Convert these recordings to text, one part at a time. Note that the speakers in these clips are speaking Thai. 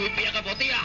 روپیہ کا بتیا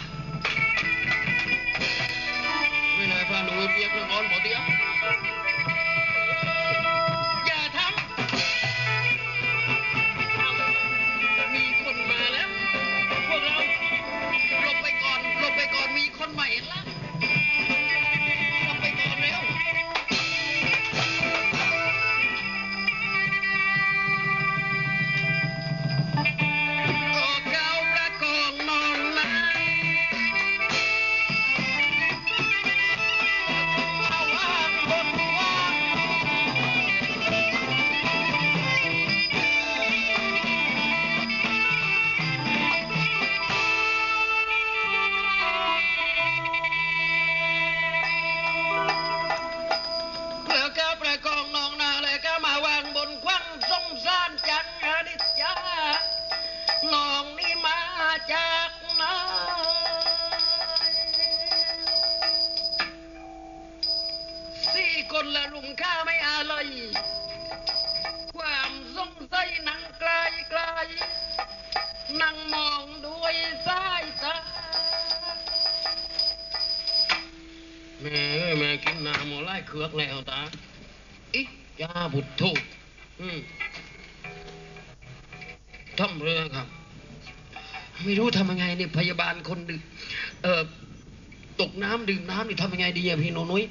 เออตกน้ำดื่มน้ำนี่ทำยังไงดีอะพี่โนนุ้ย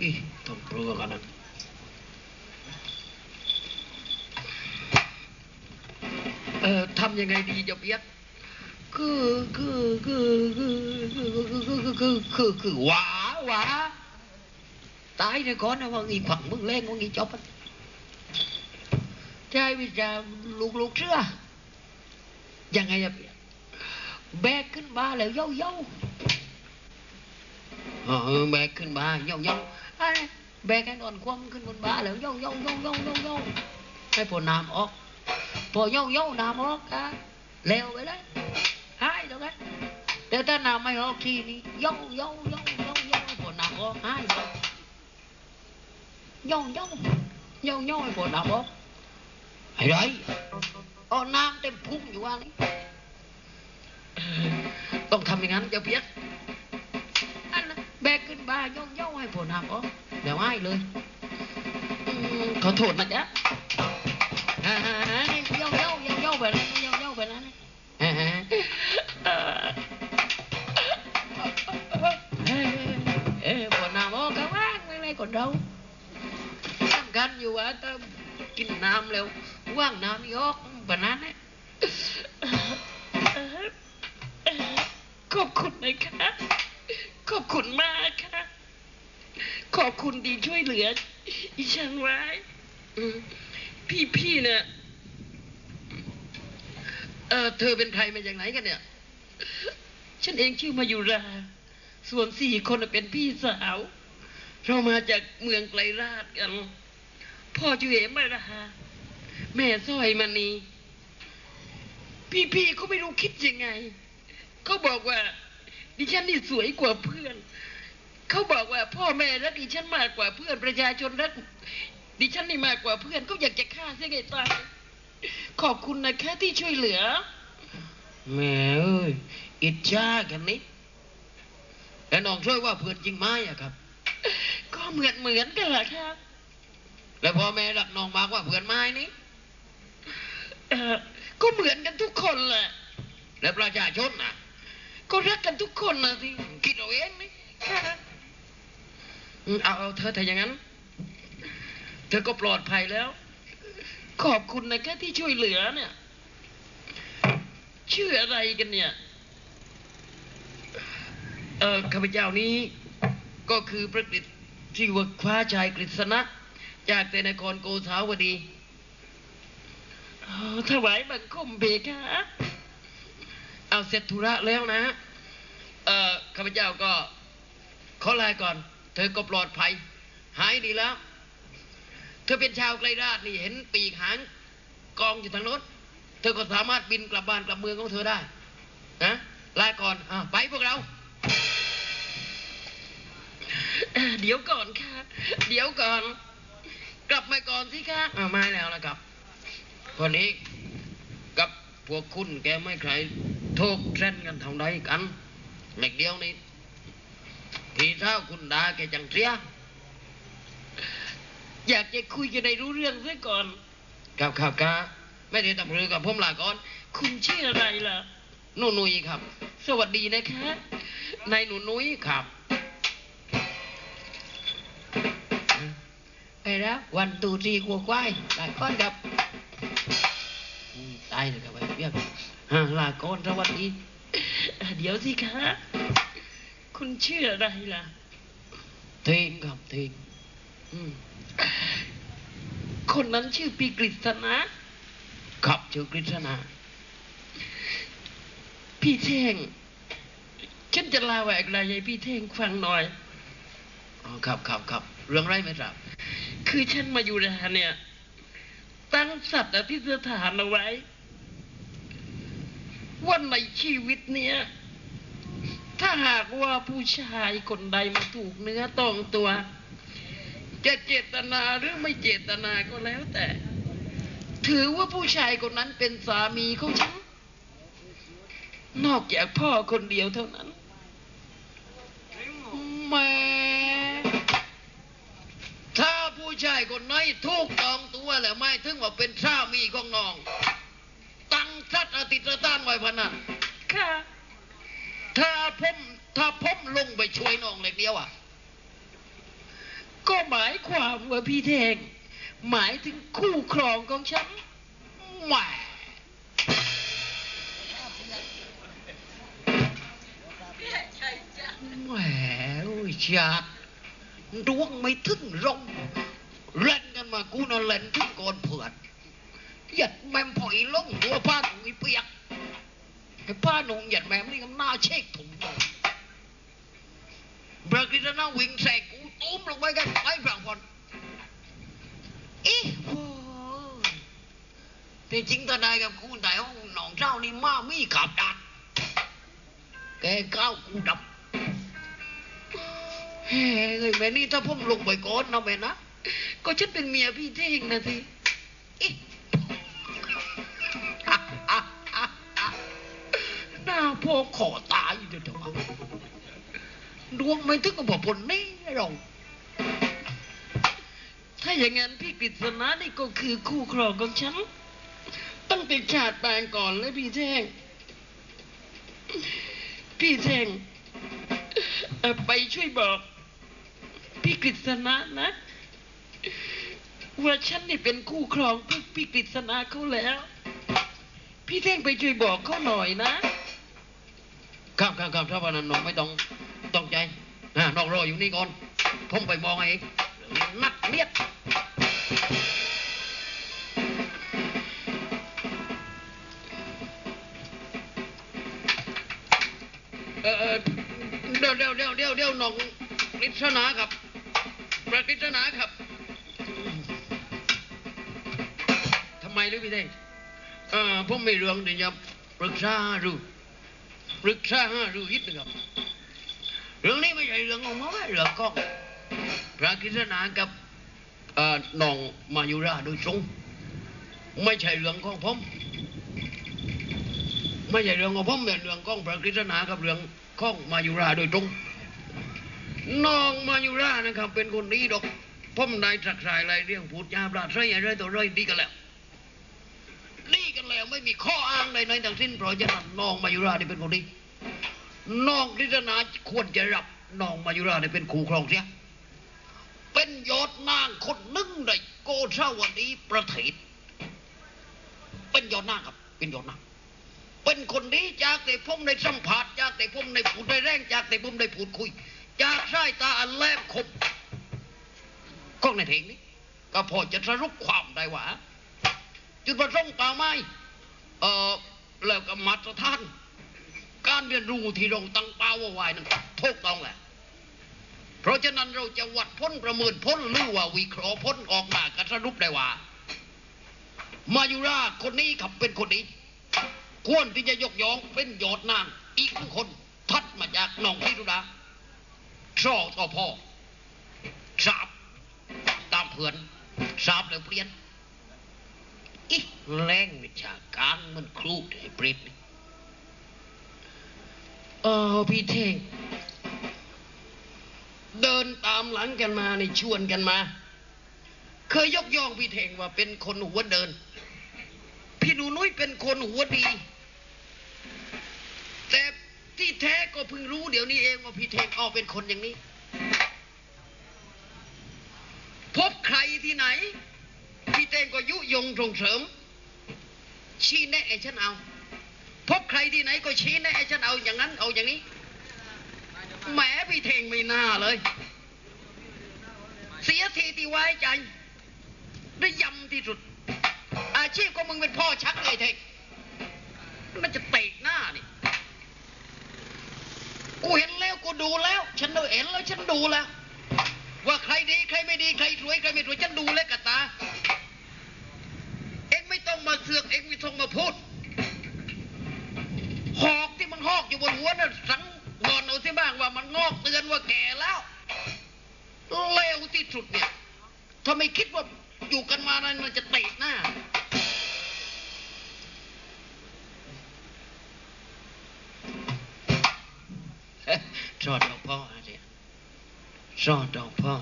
อีทำเรือกันนะเอ่อทำยังไงดีจะเปียกคือคือคือคือคือคือคือคือหวาหวาตายเนี่ยก่อนนะว่าอีฝังมึงเล่งว่าอีจบอะใช่วิชาลูกลูกเชื่อ ยังไงอะแบกขึ้นมาแล้วเย้าเย้าเออแบกขึ้นมาเย้าเย้าไอ้แบกให้นอนคว่ำขึ้นบนบ้าแล้วเย้าเย้าเย้าเย้าเย้าเย้าให้พอน้ำออก พอเย้าเย้าน้ำออกอะแล้วไปเลยหายตรงนั้นแต่ถ้าน้ำไม่ออกทีนี้เย้าเย้าเย้าเย้าเย้าให้พอน้ำออกหายเลยเย้าเย้าเย้าเย้าให้พอน้ำออกไอ้ไร เอาน้ำเต็มพุ่งอยู่ว่านี้ต้องทำอย่างนั้นอย่าเพี้ยนอันนั้นแบกขึ้นบ้าย่องย่องให้ผลน้ำอ๋อเดี๋ยวให้เลยขอโทษนะจ๊ะย่องย่องย่องย่องไปแล้วย่องย่องไปนี่อ่าเอ่อเอ้ยเอ้ยผลน้ำอ๋อก็ว่างไม่ไรคนเราทำกันอยู่ว่าถ้ากินน้ำแล้วว่างน้ำยอก แบบนั้นเลยขอบคุณนะคะขอบคุณมากค่ะ ขอบคุณดีช่วยเหลืออีฉันไว้พี่พี่ๆเนี่ยเออเธอเป็นใครมาจากไหนกันเนี่ย ฉันเองชื่อมายุรา ส่วนสี่คนเป็นพี่สาว เรามาจากเมืองไกลราชกัน พ่อชื่อเหมราแม่สร้อยมณี พี่พี่ๆเขาไม่รู้คิดยังไง เขาบอกว่า ดิฉันนี่สวยกว่าเพื่อน เขาบอกว่าพ่อแม่รักดิฉันมากกว่าเพื่อนประชาชนรักดิฉันนี่มากกว่าเพื่อนเขาอยากจะฆ่าเสียไงตายขอบคุณนะคะที่ช่วยเหลือแหม่เอ้ยอิจฉากันนี่แล้วน้องช่วยว่าเพื่อนจริงไหมอะครับ ก็เหมือนเหมือนกันแหละครับ แล้วพ่อแม่รักน้องมากกว่าเพื่อนไหม้นี่ เออ ก็เหมือนกันทุกคนแหละแล้วประชาชนนะก็รักกันทุกคนนะสิคิดเอาเองนี่ค่ะอืมเอาเอาเธอถ้าอย่างนั้น เธอก็ปลอดภัยแล้ว ขอบคุณนะแคะที่ช่วยเหลือเนี่ย ชื่ออะไรกันเนี่ย เออข้าพเจ้านี้ ก็คือพระกฤษที่วคว้าชายกฤษณะจากแต่นครโกษาวดี ถวายบังคมเบคะ เอาเสร็จธุระแล้วนะ เอ่อข้าพเจ้าก็ขอลาก่อน เธอก็ปลอดภัย หายดีแล้ว เธอเป็นชาวไกลราชนี่เห็นปีกหางกองอยู่ทางโน้นเธอก็สามารถบินกลับบ้านกลับเมืองของเธอได้นะลาก่อนอะไปพวกเราเดี๋ยวก่อนค่ะ เดี๋ยวก่อน กลับมาก่อนสิคะอ่ามาแล้วนะครับ คนนี้กับพวกคุณแกไม่ใครโทกเส้นกันเท่าใดกันเหล็กเดียวนี่พี่เท่าคุณดาแกจังเสียอยากจะคุยจะได้รู้เรื่องซะก่อนครับครับครับไม่ได้ตำรือกับผมลาก่อน คุณชื่ออะไรล่ะหนูนุยครับ สวัสดีนะคะนายหนูนุยครับไปแล้ววันตูทีกัวควายหลาก่อนครับ ตายเลยครับไอ้เพียบฮะลาก่อนสวัสดีเดี๋ยวสิคะ คุณชื่ออะไรล่ะเทงครับเทงอืมคนนั้นชื่อปีกฤษณะครับชื่อกฤษณาพี่เท่งฉันจะลาแหวกลายให้พี่เท่งฟังหน่อยอ๋อครับครับครับเรื่องไรไหมครับคือฉันมาอยู่ราเนี่ย ตั้งสัตว์อธิษฐานเอาไว้ ว่าในชีวิตเนี้ยถ้าหากว่าผู้ชายคนใดมาถูกเนื้อต้องตัว จะเจตนาหรือไม่เจตนาก็แล้วแต่ ถือว่าผู้ชายคนนั้นเป็นสามีของฉันนอกจากพ่อคนเดียวเท่านั้นแม่ถ้าผู้ชายคนไหนถูกจองตัวแล้วไม่ถึงว่าเป็นสามีของน้อง สัตว์อติตรต้านไว้พนันค่ะ ถ้าผมถ้าผมลงไปช่วยน้องเล็กเดียวอะ ก็หมายความว่าพี่เทง หมายถึงคู่ครองของฉันแหม่แหมโอ้ยชาดดวงไม่ถึงร่องเล่นกันมากูน่ะเล่นถึงก่อนเผื่อนหยัดแมมพอยลงตัวผ้า ถุงอีเปียกไอ้ผ้าหนุ่งหยัดแมมนี่ก็หน้าเช็คถุงเลยเบรกฤษณะวิ่งแสกกูตุ้มลงไปกันไปฝั่งพอนเอ๊ะโอ้ยแต่จริงตาได้กับกูแต่ห้องหนองเจ้านี่มามีขับดัดแกก้าวกูดับเฮ้ยแม่นี่ถ้าผมลงไปก่อนนะแม่นะก็ฉันเป็นเมียพี่เทงนะสิอิ๊ะอะ น้าพ่อขอตายอยู่เดี๋ยววะดวงไม่ถึงกับผลนี่หรอกถ้าอย่างนั้นพี่กฤษณะนี่ก็คือคู่ครองของฉัน ตั้งแต่ชาติปางก่อนเลยพี่เทงพี่เทงไปช่วยบอก พี่กฤษณะนะว่าฉันนี่เป็นคู่ครองพี่พี่กฤษณะเขาแล้ว พี่เท่งไปช่วยบอกเขาหน่อยนะ ครับครับครับถ้าวันนั้นน้องไม่ต้องต้องใจนะน้องรออยู่นี่ก่อนผมไปมองเองนักเลียดเออเดี๋ยวเดี๋ยวเดี๋ยวเดี๋ยวเดี๋ยวน้องกฤษณาครับประกฤษณาครับทำไมหรือพี่เท่งเออผมไม่เรื่องเดี๋ยวปรึกษาดู ปรึกษาหารือยิดนะครับเรื่องนี้ไม่ใช่เรื่องของผมนะเรื่องของพระกฤษณากับน้องมายุราโดยตรงไม่ใช่เรื่องของผมไม่ใช่เรื่องของผมเป็นเรื่องของพระกฤษณากับเรื่องของมายุราโดยตรงน้องมายุรานะครับ เป็นคนดีดอกผมนายสักสายอะไรเรื่องพูดจาปราศรัยอะไรต่ออะไรดีกันแล้ว กันแล้ว ไม่มีข้ออ้างใดๆทั้งสิ้นเพราะฉะนั้นน้องมายุราเนี่เป็นคนดีน้องกฤษณาควรจะรับน้องมายุราเนี่ยเป็นคู่ครองเสียเป็นยอดนางคนหนึ่งในโกเชาวดีประเทศเป็นยอดนางครับ เป็นยอดนางเป็นคนดีจากแต่ผมในสัมผัสจากแต่ผมในพูดได้แรงจากแต่ผมในพูดคุย จากสายตาอันแหลมคมก็ในเพลงนี้ ก็พอจะสรุปความได้ว่า จุดประสงค์ป่าไม้เอ่อแล้วก็มาตรฐาน การเรียนรู้ที่เราตั้งเป้าไว้นั้นถูกต้องแหละเพราะฉะนั้นเราจะวัดพ้นประเมินพ้นหรือว่าวิเคราะห์พ้นออกมาก็สรุปได้ว่า มายุราคนนี้ขับเป็นคนนี้ควรที่จะยกย่องเป็นยอดนางอีกคนทัดมาจากหนองพิรุดาชอต่อพ่อสาบตามเพื่อนสาบแล้วเปลี่ยน อีแรงวิชาการมันครูไอ้เปรตนี่เออพี่เท่ง เดินตามหลังกันมาในชวนกันมา เคยยกย่องพี่เท่งว่าเป็นคนหัวเดิน พี่หนูนุ้ยเป็นคนหัวดี แต่ที่แท้ก็เพิ่งรู้เดี๋ยวนี้เองว่าพี่เท่งออกเป็นคนอย่างนี้ พบใครที่ไหน เท่งก็ยุยงส่งเสริม ชี้แนะไอ้ฉันเอา พบใครที่ไหนก็ชี้แนะไอ้ฉันเอาอย่างนั้นเอาอย่างนี้แหมพี่เท่งไม่น่าเลย เสียทีที่ไว้ใจ ได้ยำที่สุด อาชีพของมึงเป็นพ่อชักเลยเท่งมันจะเตะหน้านี่กูเห็นแล้วกูดูแล้ว ฉันดูเห็นแล้วฉันดูแล้ว ว่าใครดีใครไม่ดีใครสวยใครไม่สวยฉันดูแล้วกับตา เอ็งไม่ต้องมาเสือกเอ็งไม่ต้องมา พูด หอกที่มันหอกอยู่บนหัวน่ะสังวรเอาสิบ้างว่ามันงอกเตือนว่าแก่แล้วเลวที่สุดเนี่ยถ้าไมคิดว่าอยู่กันมานั้นมันจะเตะหน้า สอดหลวงพ่ออะไรเนี่ยสอดหลวงพ่อ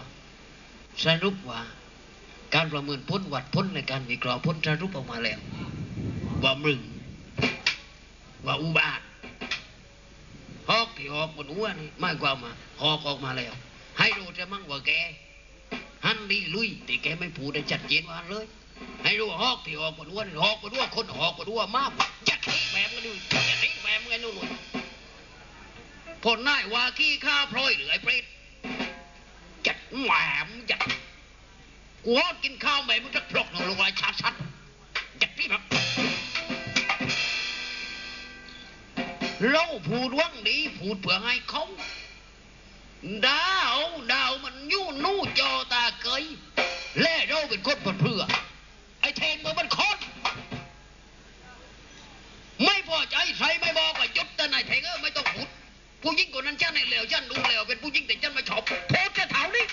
สรุปว่า การประเมินพ้นวัดพ้นในการวิเคราะห์พ้นสรุปออกมาแล้ว ว่ามึงว่าอุบาทหอกที่หอกบนหัวนี่ไม่ความมาหอกออกมาแล้ว ให้รู้จะมั่งว่าแกฮันดีลุยแต่แกไม่พูดได้ชัดเจนว่าเลย ให้รู้ว่าหอกที่หอกบนหัวนี่หอกบนหัวคนหอกบนหัวมากจัดทิ้งแบบกันดูจัดทิ้งแบบกันนู่นผลน่ายว่าขี้ข้าพลอยเหรือไอ้เปรตจัดแหมมจัดกูฮอดกินข้าวแม่มึงจะปลอกหนึ่งลงไปชัดชัดๆจัดพี่แบบ เราพูดว่างดีพูดเพื่อให้เขาดาวดาวมันยู่นู่จอตาเกยแล่เราเป็นคนเพื่อ ไอ้เทงมันมันคนไม่พอใจใครไม่บอกว่ายุดแต่นายเทงเออไม่ต้องพูดผู้หญิงคนนั้นฉันในเหลวฉันดูเหลวเป็นผู้หญิงแต่ฉันไม่ชอบโพสแค่เท่านี้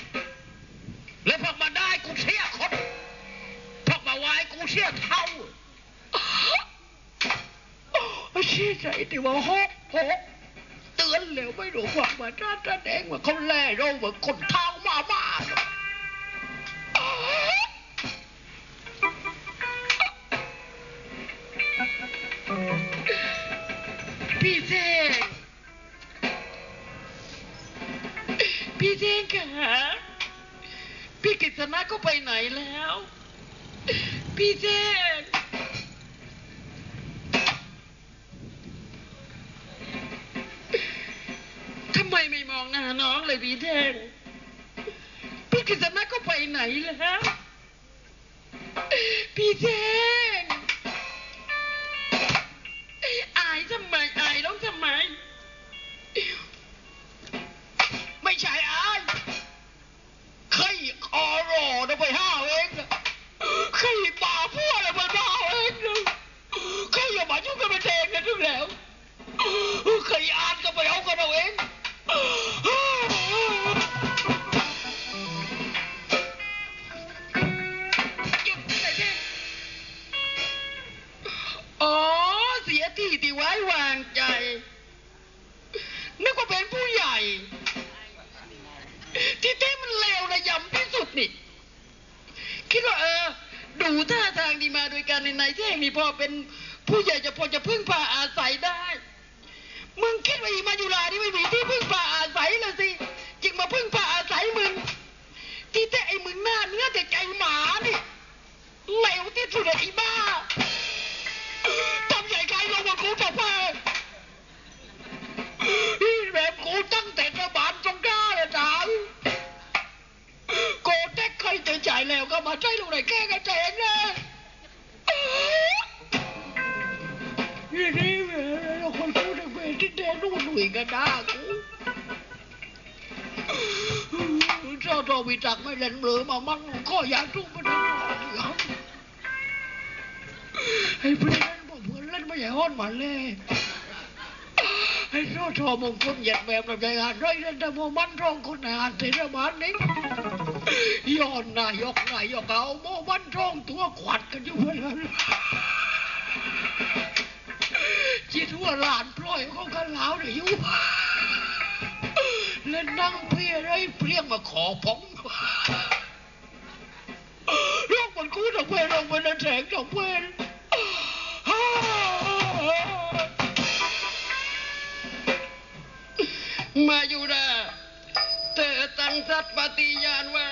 แล้วพอมาได้กูเสียคนพอมาไวายกูเสียเท่า เสียใจที่ว่าฮกฮกเตือนแล้วไม่รู้ว่ามาจ้าจ้าแดงว่าเขาแล่เราว่าคนเท้ามาบ้าพี่เท่งพี่เท่งค่ะพี่กิษณะก็ไปไหนแล้ว พี่เท่ง น้องเลยพี่เมึงคิดว่าอีมายุรานี่ไม่มีที่พึ่งพาอาศัยเลยสิจึงมาพึ่งพาอาศัยมึง ที่แต่ไอ้มึงหน้าเนื้อแต่ใจหมานี่เลวที่สุดไอ้บ้าทำใหญ่ไกลลงมากูจะพาแบบกูตั้งแต่กระบาลตรงกล้าเลยจ้าโกเต็กเคยเจอจ่ายแล้วก็มาใช้ลูกไหนแก้กันเองนะนี่ ด้ากูเจ้าตัววิจักไม่เล่นเบลอมามั่งก็อยากทุกประเด็นไอ้เพื่อนเล่นบอกเพื่อนเล่นไม่ใช่ห้อนหมันเลยไอ้เจ้าทอมงคลเหยียดแบบแบบใจงานไรเล่นแต่โมมันร้องคนงานเสร็จบานนี้ย้อนนายกนายกเอาโมบันทองตัวขวัดกันอยู่เพื่อน จิตว่าหลานพลอยของกันแล้วเนี่ยอยู่เล่นนั่งเพียไรเปรี้ยงมาขอพงโรคมันกู้ดอกเวรลงมันแสงดอกเวรมาอยู่ดาเธอตั้งสัตย์ปฏิญาณไว้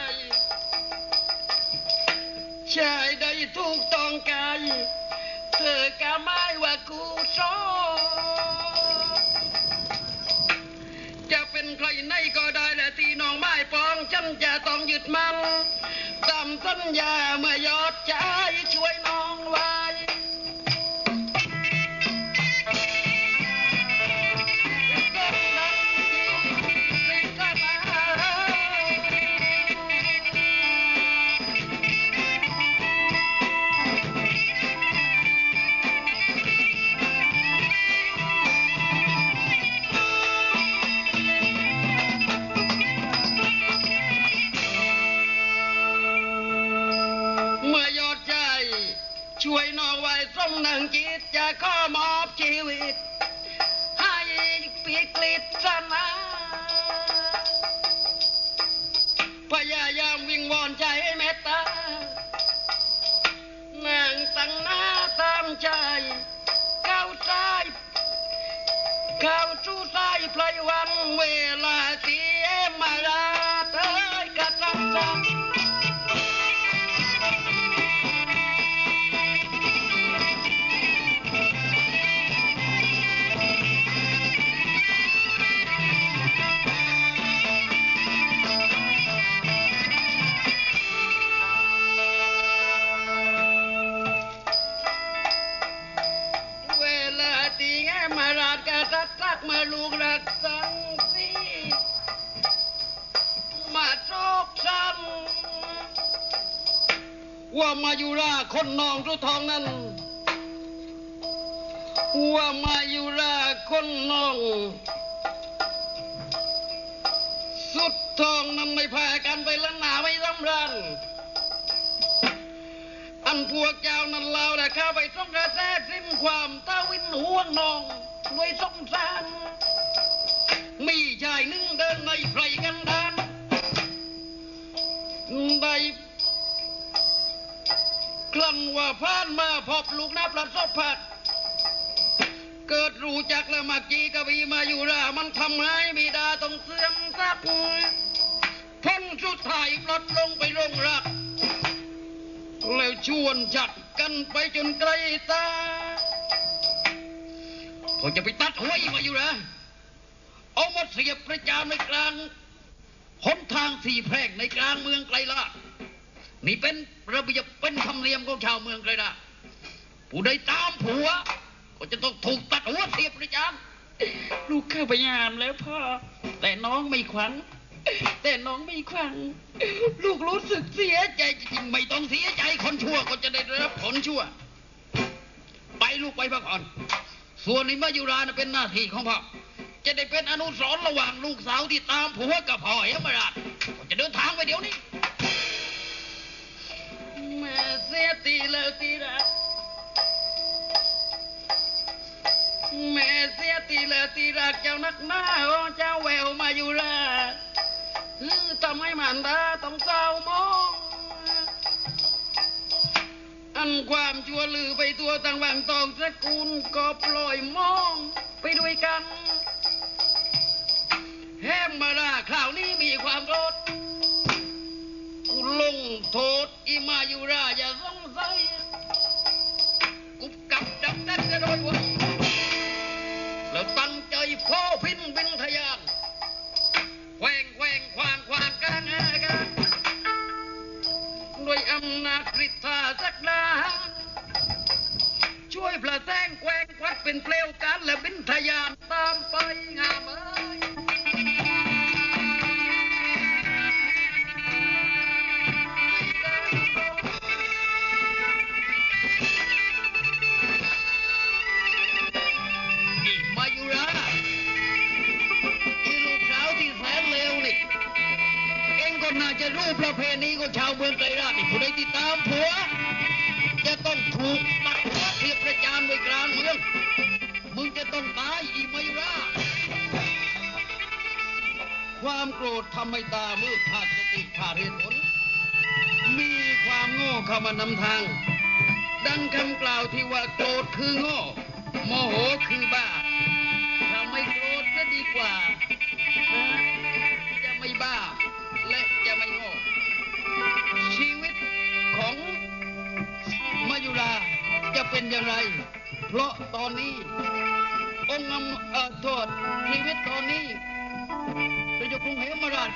ชายใดถูกต้องกาย เธอกะไม่ว่ากูชอบจะเป็นใครในก็ได้และที่น้องไม้ปองฉันจะต้องหยุดมันตามสัญญาเมื่อยอดใจช่วยน้อง จิตจะขอมอบชีวิต ให้ปีกฤษณาพยายามวิ่งวอนใจเมตตานางตั้งหน้าตามใจก้าวซ้ายเข้าสู่สายพลายวันเวลาเอ็มมาลาเธอกระจับจับ ว่ามาอยู่ราคนนองทุทองนั้น ว่ามาอยู่ราคนนอง สุดทองนั้นไม่แพ้กันไปละหนาไม่รำรันอันพวกเจ้านั้นเล่าแต่ข้าไปต้องกระแทกสิ้นความตาวินห่วงนองด้วยสงสารมีชายหนึ่งเดินในไพรกันดานได้ กลั่นว่าผ่านมาพบลูกนับประสบผัดเกิดรู้จักแล้วมากีกบีมาอยู่รามันทำให้บิดาต้องเสื่อมสักพ้นสุดท้ายปลดลงไปลงรัก แล้วชวนจัดกันไปจนไกลตาพอจะไปตัดหัวอีกมาอยู่นะเอามาเสียบประจานในกลางหนทางสี่แพร่งในกลางเมืองไกลลาด นี่เป็นระเบียบเป็นธรรมเนียมของชาวเมืองไกลลาดผู้ใดตามผัว ก็จะต้องถูกตัดหัวเสียบประจานลูกเข้าพยายามแล้วพ่อ แต่น้องไม่ขวัญแต่น้องไม่ขวัญลูกรู้สึกเสียใจจริงไม่ต้องเสียใจคนชั่วก็จะได้รับผลชั่ว ไปลูกไปพักผ่อนส่วนในมายุรานะเป็นหน้าที่ของพ่อจะได้เป็นอนุสรณ์ระหว่างลูกสาวที่ตามผัวกับพ่อเอมราชก็จะเดินทางไปเดี๋ยวนี้ แม่เสียตีแล้วตีรักแม่เสียตีแล้วตีรักเจ้านักหน้าโอ้เจ้าแววมาอยู่ละฮือทำให้มันดาต้องเศร้ามองอันความชั่วลือไปตัวต่างบางตองสกุลก็ปล่อยมองไปด้วยกันแฮมมาราคราวนี้มีความโกรธกูลงโทษ อีมาอยู่ราอย่าสงสัยกูกลับดับนั้นก็โดยวันแล้วตั้งใจพ่อพินบินทะยาน ของชาวเมืองไกรราชนี่ผู้ใดติดตามผัว จะต้องถูกตัดหัวเทียบประจานไว้กลางเมือง มึงจะต้องตายอีไม่ราความโกรธทำให้ตามืดขาดสติขาดเหตุผล มีความโง่เข้ามานำทาง ดังคำกล่าวที่ว่าโกรธคือโง่โมโหคือบ้า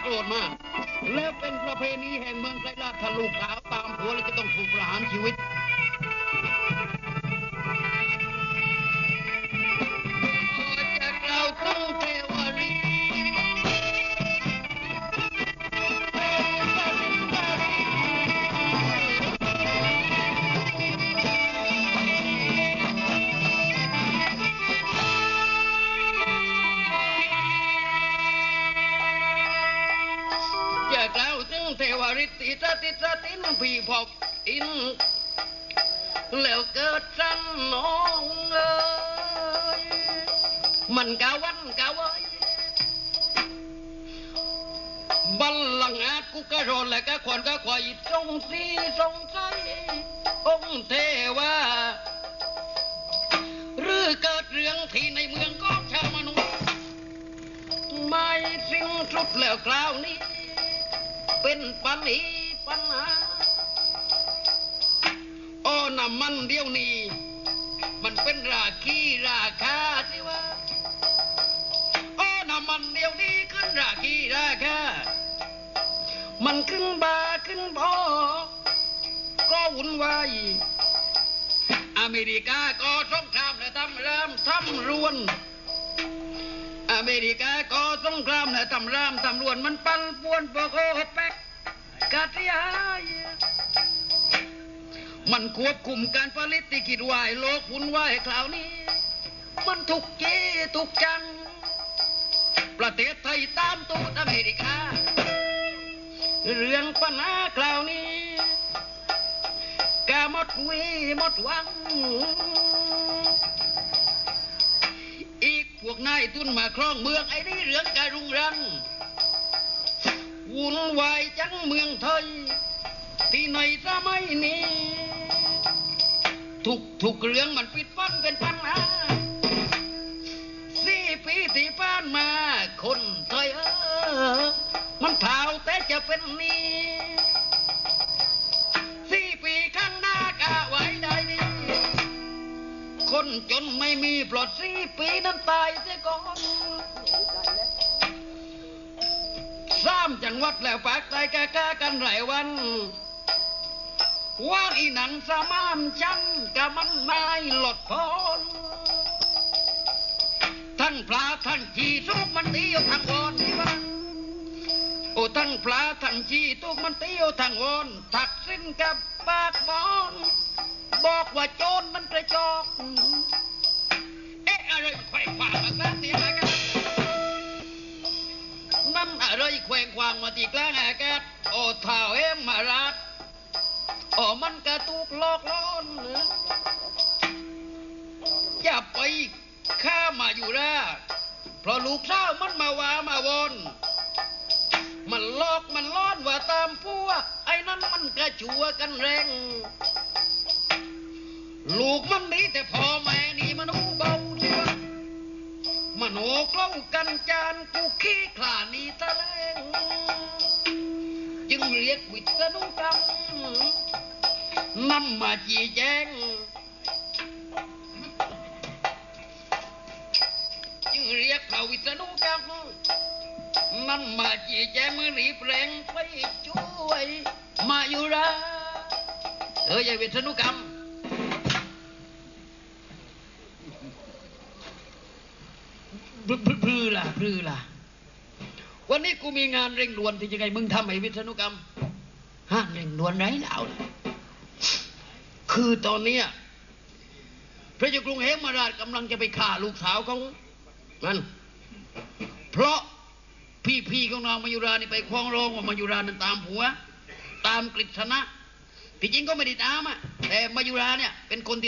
โกรธมาก แล้วเป็นประเพณีแห่งเมืองไกรลาชถ้าลูกสาวตามผัวแล้วจะต้องถูกประหารชีวิต เทวริกติสติสตินพีพบอิน แล้วเกิดสันน้องเอ้ยมันกาวันกาไว้บัลลังก์อาจกุกะโรนและก็ควรก็ควายทรงสีทรงใจองค์เทวาหรือเกิดเรื่องที่ในเมืองของชาวมนุษย์ไม่สิ้นสุดแล้วคราวนี้ เป็นปัญหาปัญหาโอ้น้ำมันเดียวนี้ มันเป็นราคีราคาสิวะโอ้น้ำมันเดียวนี้ขึ้นราคีราคา มันขึ้นบาขึ้นบอก็วุ่นวายอเมริกาก็สงครามและทำรามทำรวน อเมริกาก็สงครามและทำรามทำรวนมันปั่นป่วนปะโคแป๊กกาเทียายมันควบคุมการผลิตที่คิดวายโลกหุ่นวายคราวนี้ มันถูกเจถูกจัง ประเทศไทยตามตูดอเมริกา เรื่องปัญหาคราวนี้กาหมดวีหมดหวัง พวกนายทุนมาครองเมืองไอ้นี่เรื่องการรุงรัง วุ่นวายจังเมืองไทย ที่ในสมัยนี้ทุกทุกเรื่องมันปิดฟันเป็นปัญหาสี่ปีที่ผ่านมา คนไทยเออมันเท่าแต่จะเป็นนี้ นจนไม่มีปลอดสี่ปีนั้นตายเสียก่อนสามจังหวัดแล้วปากใต้กะกะกันหลายวัน ว่าอีหนังสมามฉันกะมันไม่หลดพ้นทั้งปลาทั้งจีทุกมันตีอยู่ทางวอนนี่วะโอ้ทั้งปลาทั้งจีทุกมันตีอยู่ทางวอนทัก นกับปากบอน บอกว่าโจรมันกระจอก เอ๊ะอะไรแขวงขวางมาแล้เสียงอะไรกันนั่นอะไรแขวงขวางมาที่กลางอากาศโอ้เท่าเอ็มมารัดโอ้มันกระตุกลอกล้อนหรออย่าไปข้ามาอยู่นะเพราะลูกสามันมาวามาวน มันลอกมันล้อนว่าตามพวไอ้นั้นมันกระชัวกันแรง ลูกมันดีแต่พ่อแม่นี่มันหูเบาด้วมันโหกเล่ากันจานกูขี้ขลานีตะแลงจึงเรียกวิศนุกรรมนำมาชี้แจงจึงเรียกพระวิษณุกรรม นมาชี้แจมือรีบแรงไปช่วย มายุราเออใหญ่วิษณุกรรมรือล่ะพรือล่ะ วันนี้กูมีงานเร่งด่วนที่จะไงมึงทำไอ้วิษณุกรรมฮะเร่งด่วนไรแล้วล่ะคือตอนเนี้ยพระเจ้ากรุงเฮมราชกำลังจะไปฆ่าลูกสาวของมัน พี่พี่ของนางมายุรานี่ไปคล้องร้องว่ามายุรานั้นตามผัว ตามกฤษณะที่จริงก็ไม่ได้ตามอะแต่มายุราเนี่ยเป็นคนที่